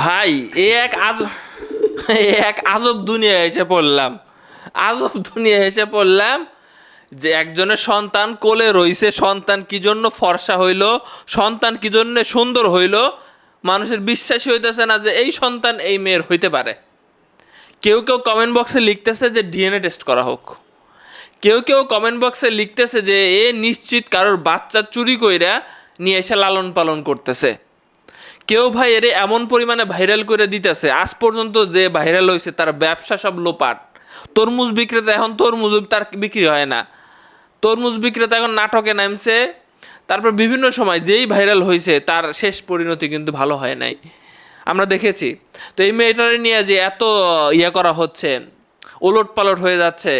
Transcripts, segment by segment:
ভাই, এ এক আজ এক আজব দুনিয়া এসে পড়লাম। আজব দুনিয়া এসে পড়লাম যে একজনের সন্তান কোলে রইছে, সন্তান কি জন্য ফর্সা হইল, সন্তান কি জন্য সুন্দর হইল, মানুষের বিশ্বাসই হইতেছে না যে এই সন্তান এই মেয়ের হইতে পারে। কেউ কেউ কমেন্ট বক্সে লিখতেছে যে ডিএনএ টেস্ট করা হোক। কেউ কেউ কমেন্ট বক্সে লিখতেছে যে এ নিশ্চিত কারোর বাচ্চা চুরি কইরা নিয়ে এসে লালন পালন করতেছে। কেউ ভাই এর এমন পরিমাণে ভাইরাল করে দিতেছে, আজ পর্যন্ত যে ভাইরাল হয়েছে তার ব্যবসা সব লোপাট। তরমুজ বিক্রেতা, এখন তরমুজ তার বিক্রি হয় না। তরমুজ বিক্রেতা এখন নাটকে নামছে, তারপর বিভিন্ন সময় যেই ভাইরাল হয়েছে তার শেষ পরিণতি কিন্তু ভালো হয় নাই। আমরা দেখেছি, তো এই মেয়েটারে নিয়ে যে এত ইয়ে করা হচ্ছে ওলট পালট হয়ে যাচ্ছে,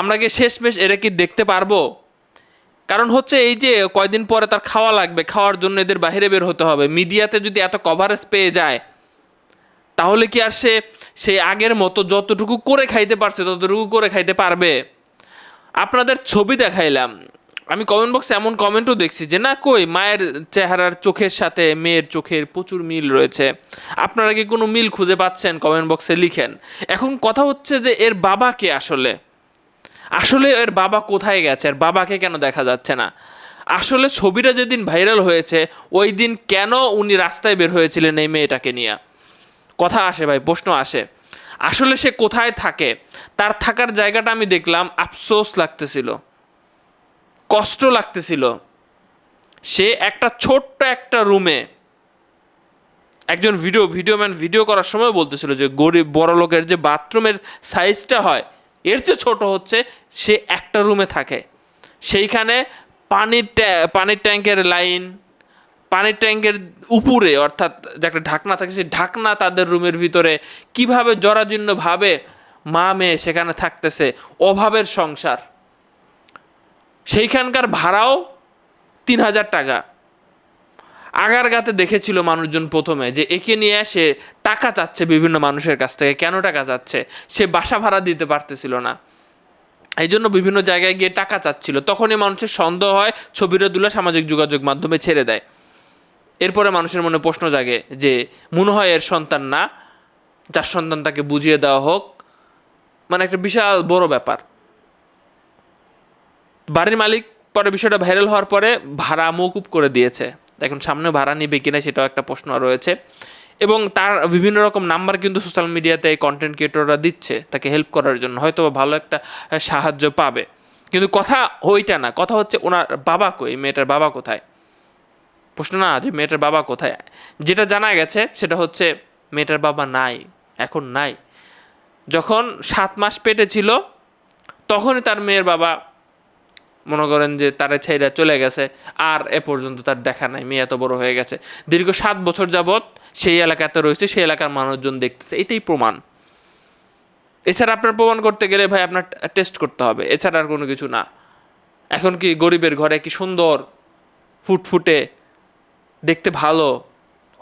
আমরা কি শেষমেশ এরা কি দেখতে পারব? কারণ হচ্ছে এই যে কয়দিন পরে তার খাওয়া লাগবে, খাওয়ার জন্য এদের বাইরে বের হতে হবে। মিডিয়াতে যদি এত কভারেজ পেয়ে যায়, তাহলে কি আর সে সেই আগের মতো যতটুকু করে খাইতে পারছে, ততটুকু করে খাইতে পারবে? আপনাদের ছবি দেখাইলাম। আমি কমেন্ট বক্সে এমন কমেন্টও দেখছি যে, না কই, মায়ের চেহারার চোখের সাথে মেয়ের চোখের প্রচুর মিল রয়েছে। আপনারা কি কোনো মিল খুঁজে পাচ্ছেন? কমেন্ট বক্সে লিখেন। এখন কথা হচ্ছে যে, এর বাবা কে আসলে? আসলে এর বাবা কোথায় গেছে? আর বাবাকে কেন দেখা যাচ্ছে না? আসলে ছবিটা যেদিন ভাইরাল হয়েছে, ওই দিন কেন উনি রাস্তায় বের হয়েছিলেন এই মেয়েটাকে নিয়ে? কথা আসে ভাই, প্রশ্ন আসে। আসলে সে কোথায় থাকে? তার থাকার জায়গাটা আমি দেখলাম, আফসোস লাগতেছিল। কষ্ট লাগতেছিল। সে একটা ছোট্ট একটা রুমে একজন ভিডিও ভিডিও ম্যান ভিডিও করার সময় বলতেছিল যে গরিব বড় লোকের যে বাথরুমের সাইজটা হয় এর চেয়ে ছোট হচ্ছে সে একটা রুমে থাকে। সেইখানে পানির পানির ট্যাঙ্কের লাইন পানির ট্যাঙ্কের উপরে অর্থাৎ যে একটা ঢাকনা থাকে, সেই ঢাকনা তাদের রুমের ভিতরে কীভাবে জরাজীর্ণভাবে মা মেয়ে সেখানে থাকতেছে, অভাবের সংসার। সেইখানকার ভাড়াও তিন হাজার টাকা। আগারগাতে দেখেছিল মানুষজন প্রথমে যে একে নিয়ে সে টাকা চাচ্ছে বিভিন্ন মানুষের কাছ থেকে। কেন টাকা চাচ্ছে? সে বাসা ভাড়া দিতে পারতেছিল না। এই জন্য বিভিন্ন জায়গায় গিয়ে টাকা চাচ্ছিল। তখনই মানুষের সন্দেহ হয়, ছবিটা তুলে সামাজিক যোগাযোগ মাধ্যমে ছেড়ে দেয়। এরপরে মানুষের মনে প্রশ্ন জাগে যে, মনে হয় এর সন্তান না, যার সন্তান তাকে বুঝিয়ে দেওয়া হোক। মানে একটা বিশাল বড় ব্যাপার। বাড়ির মালিক পরে বিষয়টা ভাইরাল হওয়ার পরে ভাড়া মৌকুব করে দিয়েছে। এখন সামনে ভাড়া নিবে কিনা সেটাও একটা প্রশ্ন রয়েছে। এবং তার বিভিন্ন রকম নাম্বার কিন্তু সোশ্যাল মিডিয়াতে এই কন্টেন্ট ক্রিয়েটররা দিচ্ছে তাকে হেল্প করার জন্য হয়তো ভালো একটা সাহায্য পাবে। কিন্তু কথা ওইটা না, কথা হচ্ছে ওনার বাবা কই মেয়েটার বাবা কোথায়? প্রশ্ন না, যে মেয়েটার বাবা কোথায়? যেটা জানা গেছে সেটা হচ্ছে মেয়েটার বাবা নাই, এখন নাই। যখন সাত মাস পেটে ছিল, তখনই তার মেয়ের বাবা মনে করেন যে তারে ছেড়ে চলে গেছে, আর এ পর্যন্ত তার দেখা নাই, মেয়ে এত বড় হয়ে গেছে। দীর্ঘ সাত বছর যাবৎ সেই এলাকাতে রয়েছে, সেই এলাকার মানুষজন দেখতেছে, এটাই প্রমাণ। এছাড়া আপনার প্রমাণ করতে গেলে ভাই আপনার টেস্ট করতে হবে, এছাড়া আর কোনো কিছু না। এখন কি গরিবের ঘরে কি সুন্দর ফুটফুটে দেখতে ভালো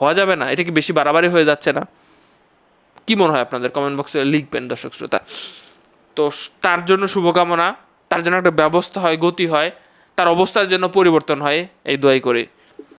হওয়া যাবে না? এটা কি বেশি বাড়াবাড়ি হয়ে যাচ্ছে না? কি মনে হয় আপনাদের? কমেন্ট বক্সে লিখবেন দর্শক শ্রোতা। তো তার জন্য শুভকামনা। তার জন্য একটা ব্যবস্থা হয়, গতি হয়, তার অবস্থার জন্য পরিবর্তন হয়, এই দোয়াই করি।